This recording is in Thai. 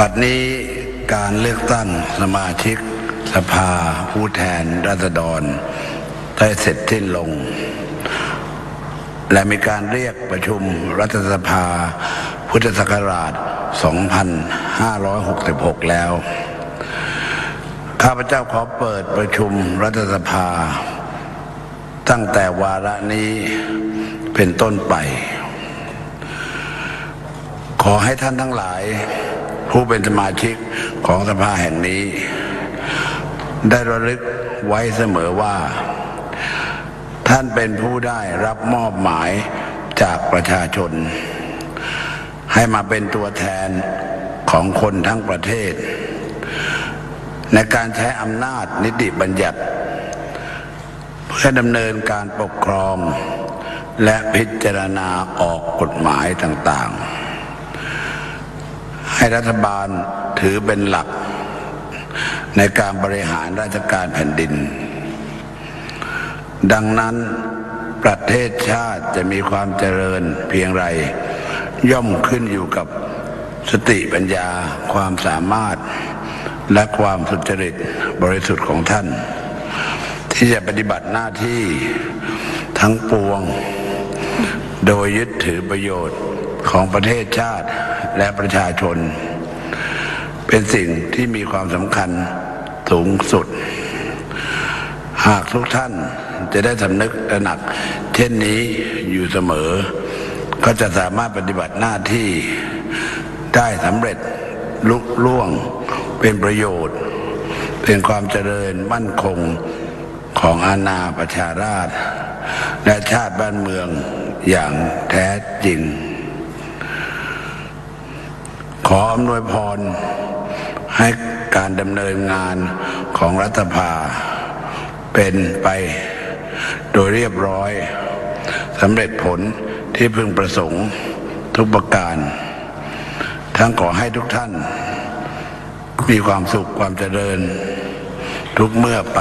บัดนี้การเลือกตั้งสมาชิกสภาผู้แทนราษฎร ได้เสร็จสิ้นลง และมีการเรียกประชุมรัฐสภาพุทธศักราช 2566 แล้ว ข้าพเจ้าขอเปิดประชุมรัฐสภา ตั้งแต่วาระนี้เป็นต้นไป ขอให้ท่านทั้งหลาย ผู้เป็นสมาชิกของสภาแห่งนี้ ได้ระลึกไว้เสมอว่า ท่านเป็นผู้ได้รับมอบหมายจากประชาชน ให้มาเป็นตัวแทนของคนทั้งประเทศ ในการใช้อำนาจนิติบัญญัติ เพื่อดำเนินการปกครอง และพิจารณาออกกฎหมายต่างๆ ให้รัฐบาลถือเป็นหลักในการบริหารราชการแผ่นดิน ดังนั้นประเทศชาติจะมีความเจริญเพียงไร ย่อมขึ้นอยู่กับสติปัญญาความสามารถและความสุจริตบริสุทธิ์ของท่าน ที่จะปฏิบัติหน้าที่ทั้งปวง โดยยึดถือประโยชน์ ของประเทศชาติและประชาชน เป็นสิ่งที่มีความสำคัญสูงสุด หากทุกท่านจะได้สำนึกตระหนัก เช่นนี้อยู่เสมอ ก็จะสามารถปฏิบัติหน้าที่ได้สำเร็จลุล่วงเป็นประโยชน์ เป็นความเจริญมั่นคงของอาณาประชาราษฎรและชาติบ้านเมืองอย่างแท้จริง ขออำนวยพร ให้การดำเนินงานของรัฐภา เป็นไปโดยเรียบร้อยสำเร็จผลที่พึงประสงค์ทุกประการ ทั้งขอให้ทุกท่าน มีความสุขความเจริญ ทุกเมื่อไป